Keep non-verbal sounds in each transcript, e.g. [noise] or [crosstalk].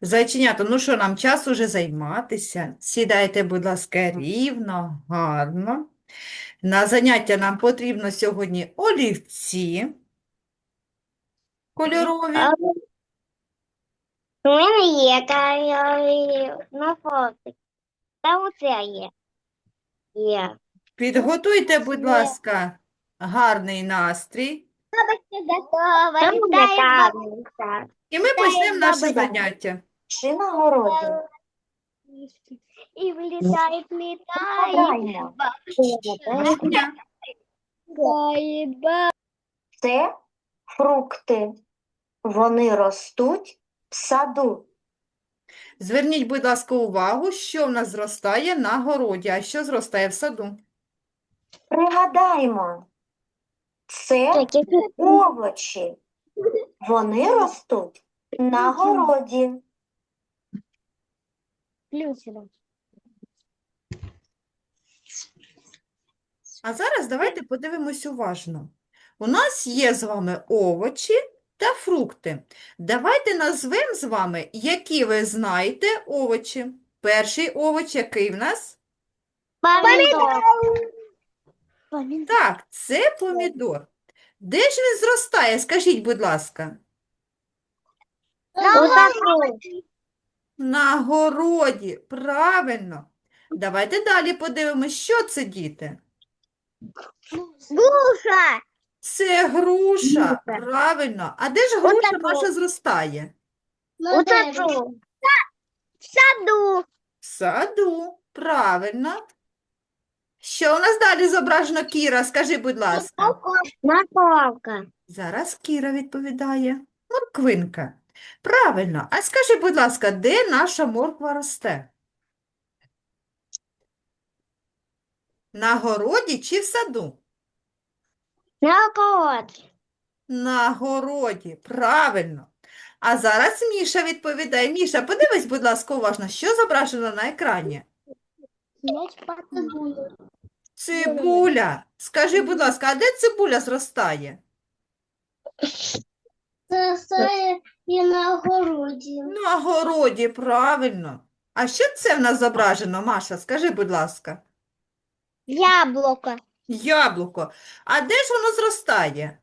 Зайченята, ну що, нам час уже займатися. Сідайте, будь ласка, рівно, гарно. На заняття нам потрібно сьогодні олівці кольорові. У мене є на фото. Та оце є. Є. Підготуйте, будь ласка, гарний настрій. Таблиця. І ми почнемо наше заняття. Чи на городі? І влітає, влітає. Це фрукти. Вони ростуть в саду. Зверніть, будь ласка, увагу, що в нас зростає на городі, а що зростає в саду. Пригадаємо, це овочі. Вони ростуть на городі. А зараз давайте подивимось уважно. У нас є з вами овочі та фрукти. Давайте назвемо з вами, які ви знаєте овочі. Перший овоч, який в нас? Помідор. Так, це помідор. Де ж він зростає? Скажіть, будь ласка. На городі. Правильно. Давайте далі подивимось, що це, діти. Груша. Це груша. Правильно. А де ж груша наша зростає? Оце що? В саду. В саду. Правильно. Що у нас далі зображено, Кіра? Скажи, будь ласка. Морковка. Зараз Кіра відповідає. Морквинка. Правильно. А скажи, будь ласка, де наша морква росте? На городі чи в саду? Морковка. На городі. Правильно. А зараз Міша відповідає. Міша, подивись, будь ласка, уважно, що зображено на екрані? Цибуля. Скажи, будь ласка, а де цибуля зростає? Це і на городі. На городі, правильно. А що це в нас зображено, Маша? Скажи, будь ласка. Яблоко. Яблуко. А де ж воно зростає?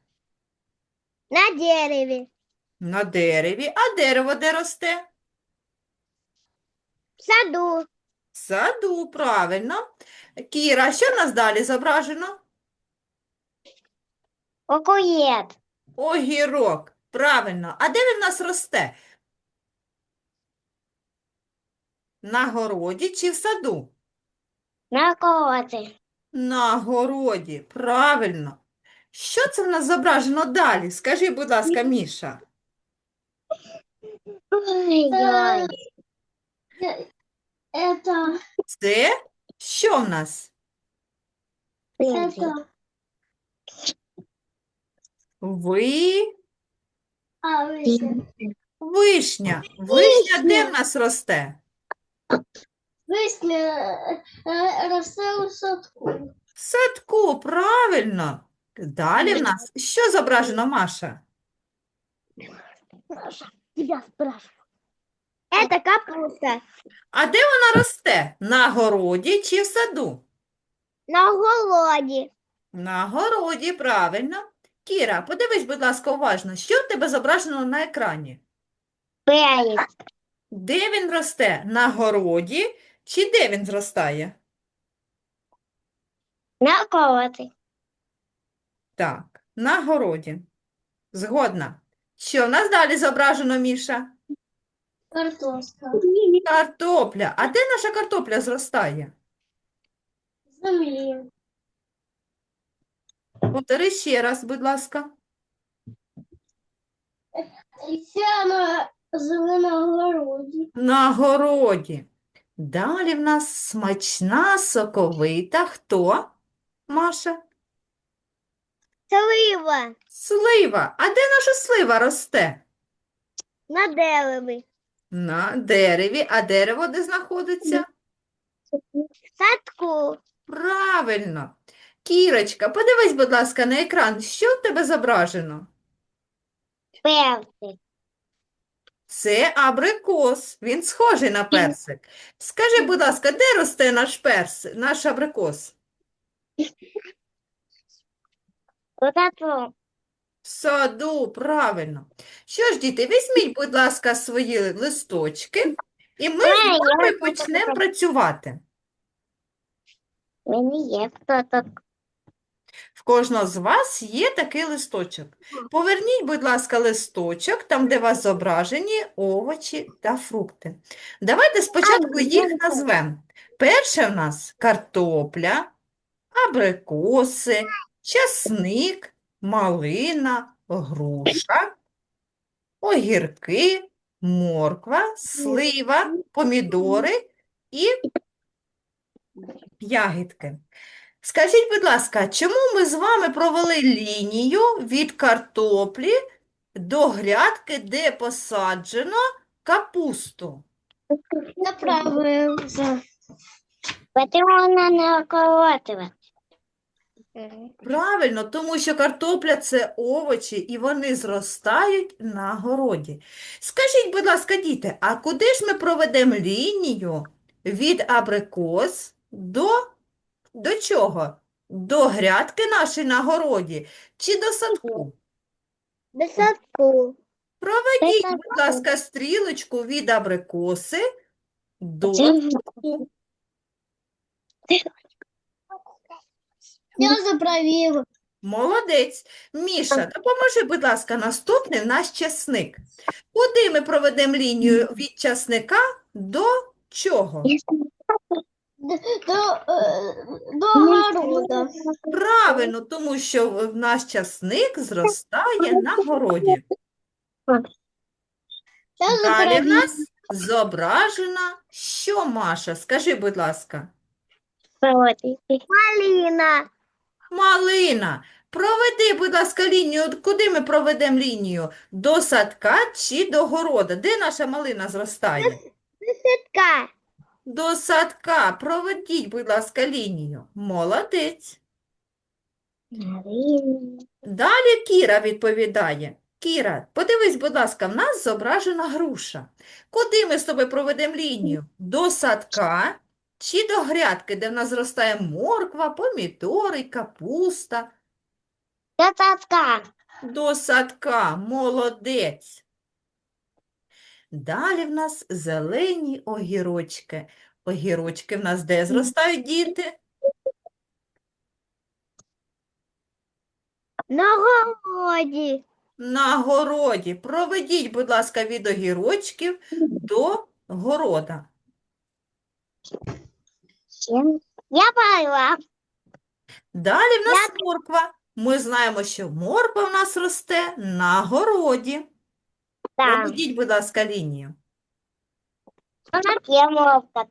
На дереві. На дереві. А дерево де росте? В саду. В саду, правильно. Кіра, що в нас далі зображено? Окуєт. Огірок. Правильно. А де він в нас росте? На городі чи в саду? На колоті. На городі. Правильно. Що це в нас зображено далі? Скажи, будь ласка, Міша. Ой-ой. Это, Це що в нас? это, Ви... а, вишня. Вишня. Вишня де в нас росте? Вишня е, росте у садку. В садку, правильно. Далі в нас що зображено, Маша? Тебя спрашиваю. Это капуста. А де вона росте? На городі чи в саду? На голоді. На городі, правильно. Кіра, подивись, будь ласка, уважно, що в тебе зображено на екрані? Перець. Де він росте? На городі чи де він зростає? На колоті. Так, на городі. Згодна. Що в нас далі зображено, Міша? Картошка. Картопля. А де наша картопля зростає? Землі. Повтори ще раз, будь ласка. Ця на зеленому городі. На городі. Далі в нас смачна, соковита. Хто? Маша? Слива. Слива. А де наша слива росте? На дереві. На дереві. А дерево де знаходиться? В садку. Правильно. Кірочка, подивись, будь ласка, на екран. Що в тебе зображено? Перці. Це абрикос. Він схожий на персик. Скажи, будь ласка, де росте наш персик, наш абрикос? В саду, правильно. Що ж, діти, візьміть, будь ласка, свої листочки, і ми з Ей, я вами почнемо працювати. Мені є хто-то. В кожного з вас є такий листочок. Поверніть, будь ласка, листочок, там, де у вас зображені овочі та фрукти. Давайте спочатку їх назвемо. Перше в нас картопля, абрикоси, часник, малина, груша, огірки, морква, слива, помідори і ягідки. Скажіть, будь ласка, чому ми з вами провели лінію від картоплі до грядки, де посаджено капусту? Направився. Потому вона не околотила. Правильно, тому що картопля – це овочі, і вони зростають на городі. Скажіть, будь ласка, діти, а куди ж ми проведемо лінію від абрикос до, до чого? До грядки нашої на городі чи до садку? До садку. Проведіть, будь ласка, стрілочку від абрикоси до садку. Я заправив. Молодець. Міша, допоможи, будь ласка, наступний наш часник. Куди ми проведемо лінію від часника до чого? До, е, до огорода. Правильно, тому що в- наш часник зростає на городі. Далі в нас зображена що, Маша? Скажи, будь ласка. Малина. Малина. Проведи, будь ласка, лінію. Куди ми проведемо лінію? До садка чи до города? Де наша малина зростає? Садка. До садка. Проведіть, будь ласка, лінію. Молодець. Далі Кіра відповідає. Кіра, подивись, будь ласка, в нас зображена груша. Куди ми з тобою проведемо лінію? До садка чи до грядки, де в нас зростає морква, помідори, капуста? До садка. До садка, молодець. Далі в нас зелені огірочки. Огірочки в нас де зростають діти? На городі. На городі. Проведіть, будь ласка, від огірочків до города. Я пала. Далі в нас морква. Ми знаємо, що морква в нас росте на городі. Так. Проведіть, будь ласка, лінію. Є мовка.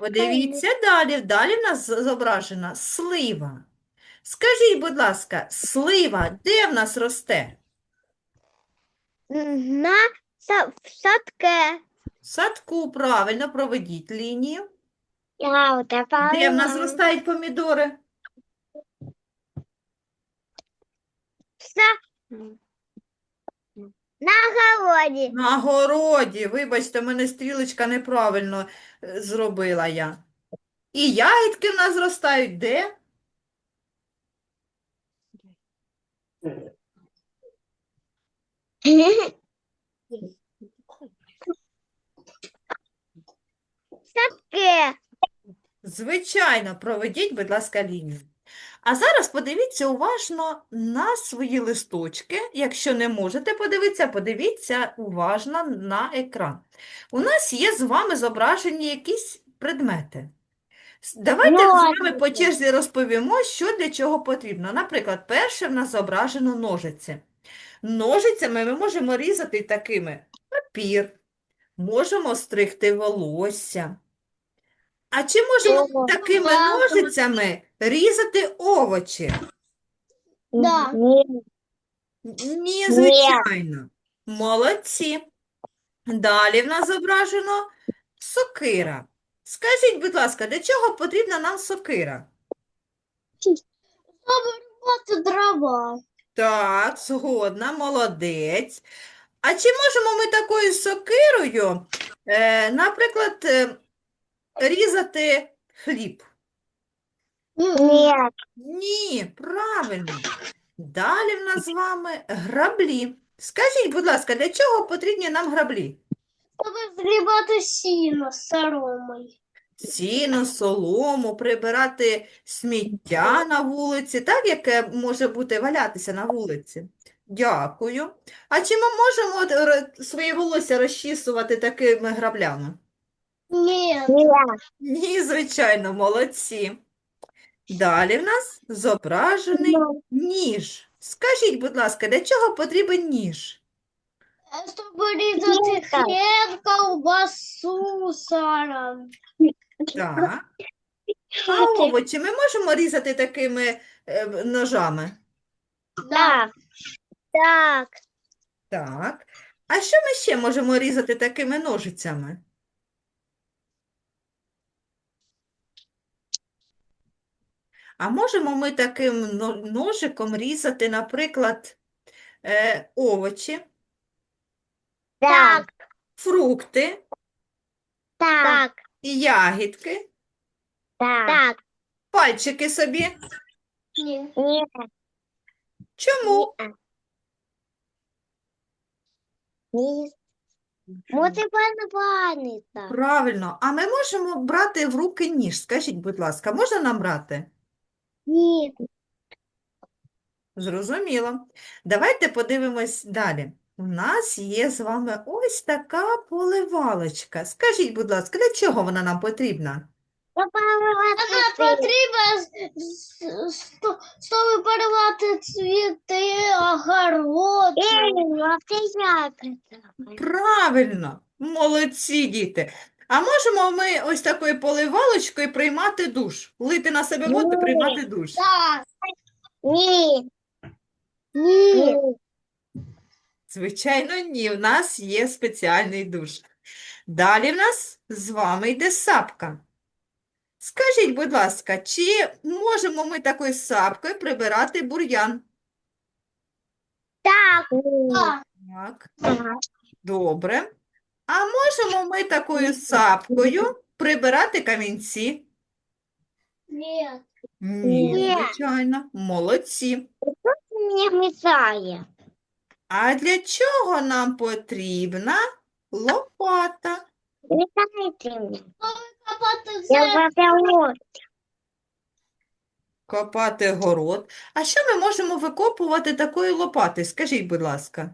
Подивіться далі. Далі в нас зображена слива. Скажіть, будь ласка, слива де в нас росте? На са- в садке. В садку, правильно, проведіть лінію. Я от Де в нас зростають помідори? Са- На городі. На городі. Вибачте, мене стрілочка неправильно е, зробила я. І ягідки в нас зростають де? Садке. Звичайно, проведіть, будь ласка, лінію. А зараз подивіться уважно на свої листочки. Якщо не можете подивитися, подивіться уважно на екран. У нас є з вами зображені якісь предмети. Давайте з вами по черзі розповімо, що для чого потрібно. Наприклад, перше в нас зображено ножиці. Ножицями ми можемо різати такими папір, можемо стригти волосся. А чи можемо Ого. такими Так. ножицями різати овочі? Да. Ні. Ні, звичайно. Молодці. Далі в нас зображено сокира. Скажіть, будь ласка, для чого потрібна нам сокира? От дрова. Так, згодна, молодець. А чи можемо ми такою сокирою, е, наприклад, е, різати хліб? Ні. Ні, правильно. Далі в нас з вами граблі. Скажіть, будь ласка, для чого потрібні нам граблі? Щоб згрібати сіно з соломою. Сіно, солому, прибирати сміття на вулиці, так, яке може бути валятися на вулиці. Дякую. А чи ми можемо от ро- своє волосся розчісувати такими граблями? Ні. Ні, звичайно, молодці. Далі в нас зображений ніж. Скажіть, будь ласка, для чого потрібен ніж? Щоб різати хліб, ковбасу, саром. Так. А овочі ми можемо різати такими е, ножами? Так. Так. Так. А що ми ще можемо різати такими ножицями? А можемо ми таким ножиком різати, наприклад, е, овочі, Так. фрукти Так. і ягідки, Так. пальчики собі. Ні. Ні. Чому? Ні. Правильно. А ми можемо брати в руки ніж? Скажіть, будь ласка, можна нам брати? Ні. Зрозуміло. Давайте подивимось далі. У нас є з вами ось така поливалочка. Скажіть, будь ласка, для чого вона нам потрібна? Вона потрібна, щоб поливати цвіти, огород. Правильно, молодці діти. А можемо ми ось такою поливалочкою приймати душ? Лити на себе воду і приймати душ? Так. Ні. Ні. Звичайно, ні. В нас є спеціальний душ. Далі в нас з вами йде сапка. Скажіть, будь ласка, чи можемо ми такою сапкою прибирати бур'ян? Так. Так. Так, добре. А можемо ми такою сапкою прибирати камінці? Ні. Ні, Ні. звичайно. Молодці. Не мішає. А для чого нам потрібна лопата? Я землю. Копати город. А що ми можемо викопувати такою лопатою? Скажіть, будь ласка.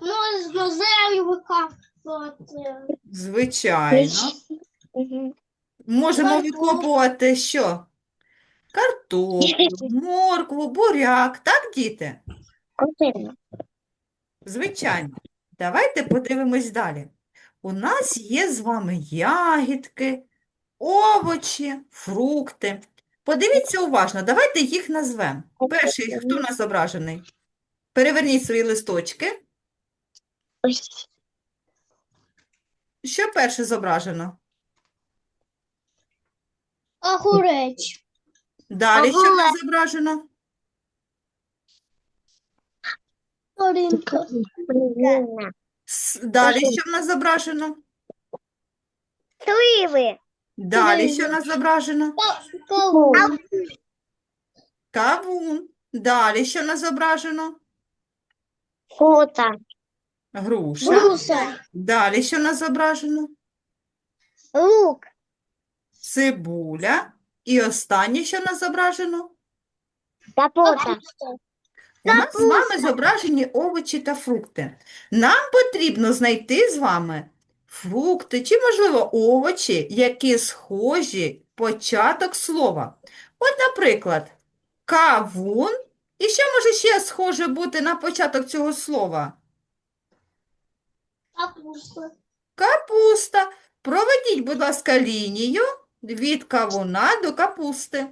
Можна землю викапувати. Звичайно. Можемо Картоплю. викопувати що? Картоплю, [laughs] моркву, буряк. Так, діти? Звичайно. Давайте подивимось далі. У нас є з вами ягідки, овочі, фрукти. Подивіться уважно, давайте їх назвемо. Перший, хто у нас зображений? Переверніть свої листочки. Ось. Що перше зображено? Огурець. Далі що в нас зображено? Сторінка. С- Далі що в нас зображено? Сливи. Далі що в нас зображено? Кавун. Кавун. Далі що в нас зображено? Фото. Груша. Бруса. Далі що нас зображено? Лук. Цибуля. І останнє, що нас зображено? Капуста. У нас з вами зображені овочі та фрукти. Нам потрібно знайти з вами фрукти чи, можливо, овочі, які схожі початок слова. От, наприклад, кавун. І що може ще схоже бути на початок цього слова? Капуста. Капуста. Проведіть, будь ласка, лінію від кавуна до капусти.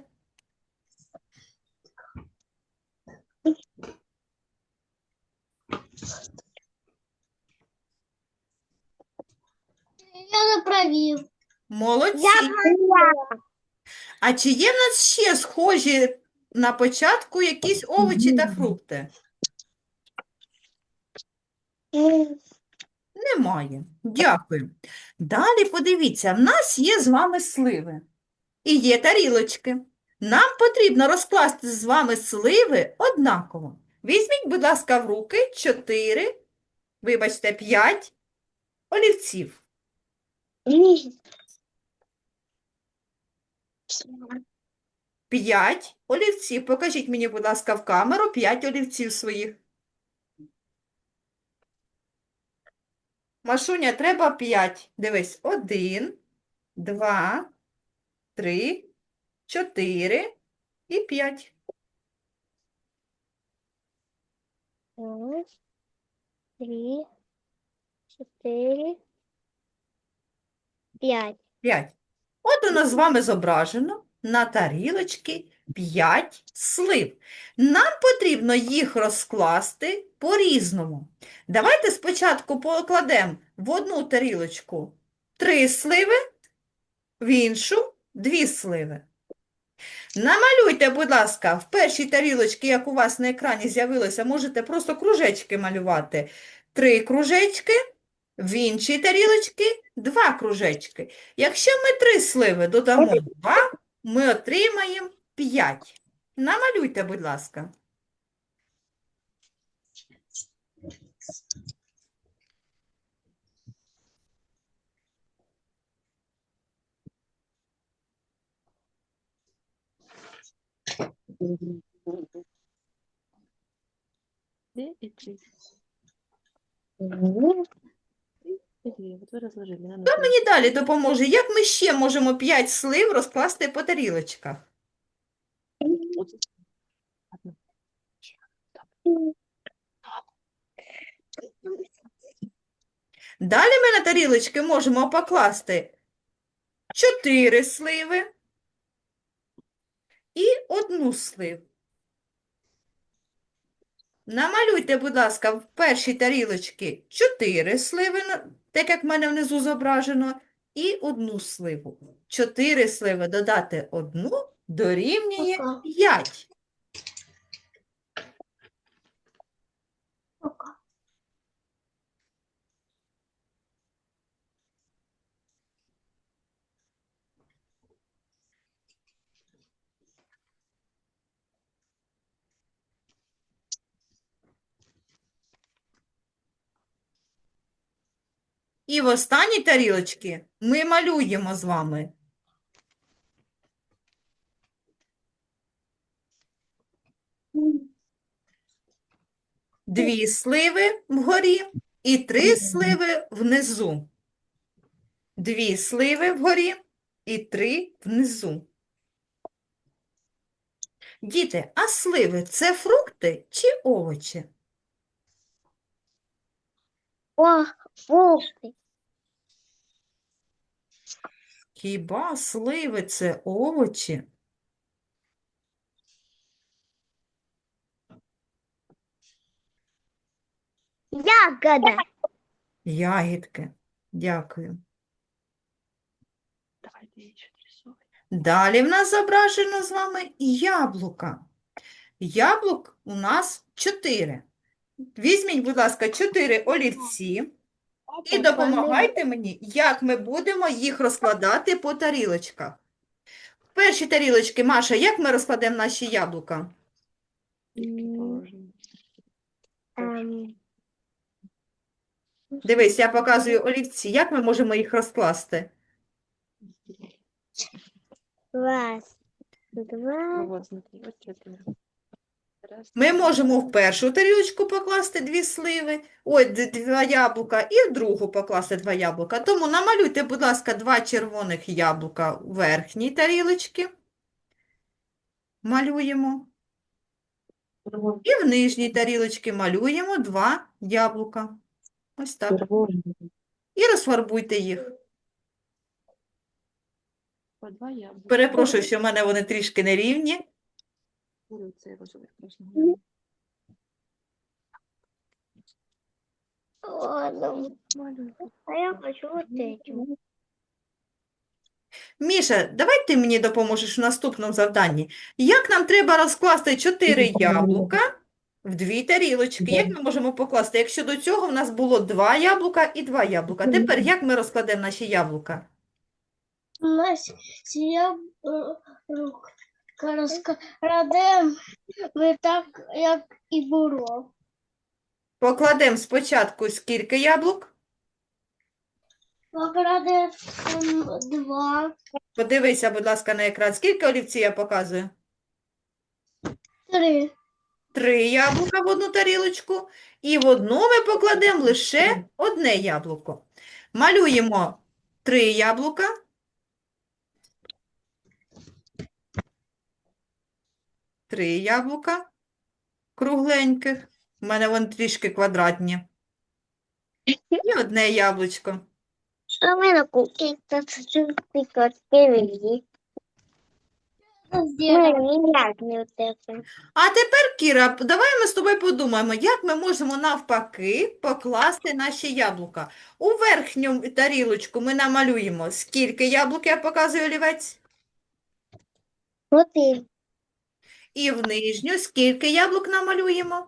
Я не провів. Молодці. Я А чи є в нас ще схожі на початку якісь овочі та фрукти? Немає. Дякую. Далі подивіться, в нас є з вами сливи і є тарілочки. Нам потрібно розкласти з вами сливи однаково. Візьміть, будь ласка, в руки 4, вибачте, 5 олівців. 5 олівців. Покажіть мені, будь ласка, в камеру 5 олівців своїх. Машуня, треба 5. Дивись, 1, 2, 3, 4 і 5. Раз, три, чотири, п'ять. 5. От у нас з вами зображено на тарілочці 5 слив. Нам потрібно їх розкласти по-різному. Давайте спочатку покладемо в одну тарілочку 3 сливи, в іншу 2 сливи. Намалюйте, будь ласка, в першій тарілочці, як у вас на екрані з'явилося, можете просто кружечки малювати. Три кружечки, в іншій тарілочці два кружечки. Якщо ми три сливи додамо два, ми отримаємо п'ять. Намалюйте, будь ласка. Хто мені далі допоможе? Як ми ще можемо п'ять слив розкласти по тарілочках? Далі ми на тарілочки можемо покласти чотири сливи і одну сливу. Намалюйте, будь ласка, в першій тарілочці чотири сливи, так як в мене внизу зображено, і одну сливу. Чотири сливи додати одну дорівнює Ага. п'ять. І в останній тарілочці ми малюємо з вами дві сливи вгорі і три сливи внизу. Дві сливи вгорі і три внизу. Діти, а сливи це фрукти чи овочі? О, фрукти. Хіба сливи це овочі? Ягода. Ягідки. Дякую. Давайте. Далі в нас зображено з вами яблука. Яблук у нас чотири. Візьміть, будь ласка, чотири олівці і допомагайте мені, як ми будемо їх розкладати по тарілочках. В першій тарілочці, Маша, як ми розкладемо наші яблука? Ем, Дивись, я показую олівці. Як ми можемо їх розкласти? Раз, два, Ми можемо в першу тарілочку покласти дві сливи, ой, д- два яблука, і в другу покласти два яблука. Тому намалюйте, будь ласка, два червоних яблука в верхній тарілочці. Малюємо. І в нижній тарілочці малюємо два яблука. Ось так. І розфарбуйте їх. По два яблука. Перепрошую, що в мене вони трішки нерівні. Говорю, це розовий красний. ладно. А я хочу вот этим. Міша, давай ти мені допоможеш в наступному завданні. Як нам треба розкласти чотири яблука В дві тарілочки. Як ми можемо покласти? Якщо до цього в нас було два яблука і два яблука. Тепер як ми розкладемо наші яблука? У нас розкрадемо ми так, як і було. Покладемо спочатку скільки яблук? Покрадемо два, Подивися, будь ласка, на екран. Скільки олівців я показую? три. Три яблука в одну тарілочку. І в одну ми покладемо лише одне яблуко. Малюємо три яблука. Три яблука кругленьких. У мене вон трішки квадратні. І одне яблучко. Що ми на кухні та чуть Зробимо. Ніяк не у. А тепер, Кіра, давай ми з тобою подумаємо, як ми можемо навпаки покласти наші яблука. У верхню тарілочку ми намалюємо, скільки яблук я показую олівець, Один. і в нижню скільки яблук намалюємо.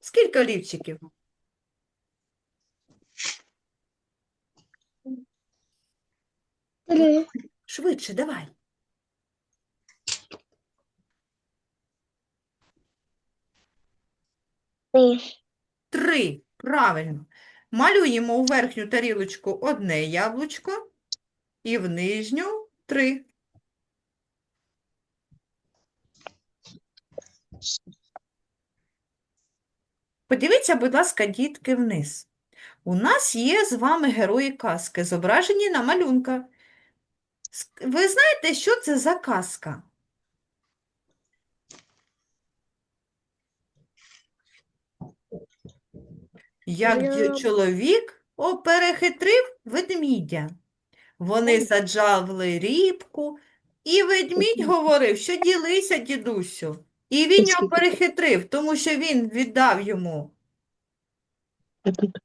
Скільки олівчиків? Три. Швидше, давай. Три. Три. Правильно. Малюємо у верхню тарілочку одне яблучко і в нижню три. Подивіться, будь ласка, дітки, вниз. У нас є з вами герої казки, зображені на малюнках. Ск- Ви знаєте, що це за казка? Як Я- чоловік о, перехитрив ведмідя. Вони саджали рібку, і ведмідь говорив, що ділися, дідусю. І він його перехитрив, тому що він віддав йому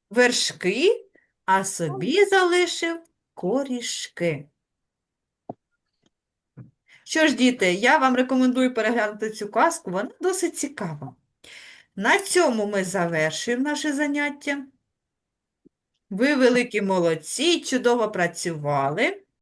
вершки, а собі залишив корішки. Що ж, діти, я вам рекомендую переглянути цю казку, вона досить цікава. На цьому ми завершуємо наше заняття. Ви великі молодці, чудово працювали.